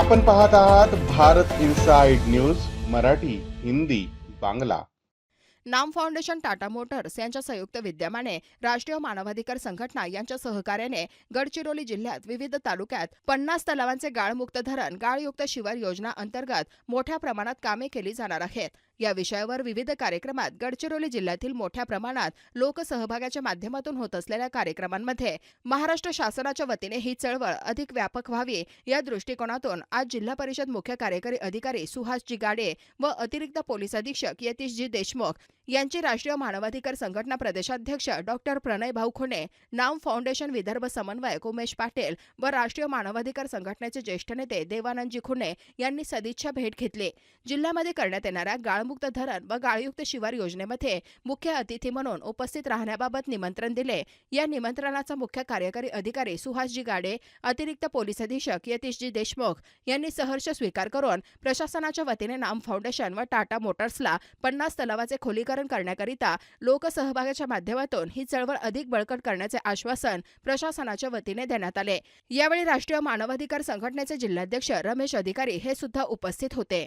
आपण पाहत आहात Bharat inside news Marathi Hindi Bangla. Naam foundation Tata Motors यांच्या संयुक्त विद्यमाने राष्ट्रीय मानवाधिकार संघटना यांच्या सहकार्याने गडचिरोली जिल्ह्यात विविध तालुक्यात पन्नास तलावांचे गाळमुक्त धरण गाळयुक्त शिवार योजना अंतर्गत मोठ्या प्रमाणात कामे केली जाणार आहेत. या विषयावर विविध कार्यक्रमात गडचिरोली जिल्ह्यातील मोठ्या प्रमाणात लोकसहभागाच्या माध्यमातून होत असलेल्या कार्यक्रमांमध्ये महाराष्ट्र शासनाच्या वतीने ही चळवळ अधिक व्यापक व्हावी या दृष्टिकोनातून आज जिल्हा परिषद मुख्य कार्यकारी अधिकारी सुहासजी गाडे व अतिरिक्त पोलीस अधीक्षक यतीशजी देशमुख यांची राष्ट्रीय मानवाधिकार संघटना प्रदेशाध्यक्ष डॉक्टर प्रणय भाऊ खुणे नाम फाउंडेशन विदर्भ समन्वयक उमेश पाटील व राष्ट्रीय मानवाधिकार संघटनेचे ज्येष्ठ नेते देवानंदजी खुणे यांनी सदिच्छा भेट घेतली. जिल्ह्यामध्ये करण्यात येणाऱ्या गाळमुक्त धरण व गाळयुक्त शिवार योजनेमध्ये मुख्य अतिथी म्हणून उपस्थित राहण्याबाबत निमंत्रण दिले. या निमंत्रणाचा मुख्य कार्यकारी अधिकारी सुहासजी गाडे अतिरिक्त पोलीस अधीक्षक यतीशजी देशमुख यांनी सहर्ष स्वीकार करून प्रशासनाच्या वतीने नाम फाउंडेशन व टाटा मोटर्सला पन्नास तलावाचे खोलीकरण करण्याकरिता लोकसहभागाच्या माध्यमातून ही चळवळ अधिक बळकट करण्याचे आश्वासन प्रशासनाच्या वतीने देण्यात आले. यावेळी राष्ट्रीय मानवाधिकार संघटनेचे जिल्हाध्यक्ष रमेश अधिकारी हे सुद्धा उपस्थित होते.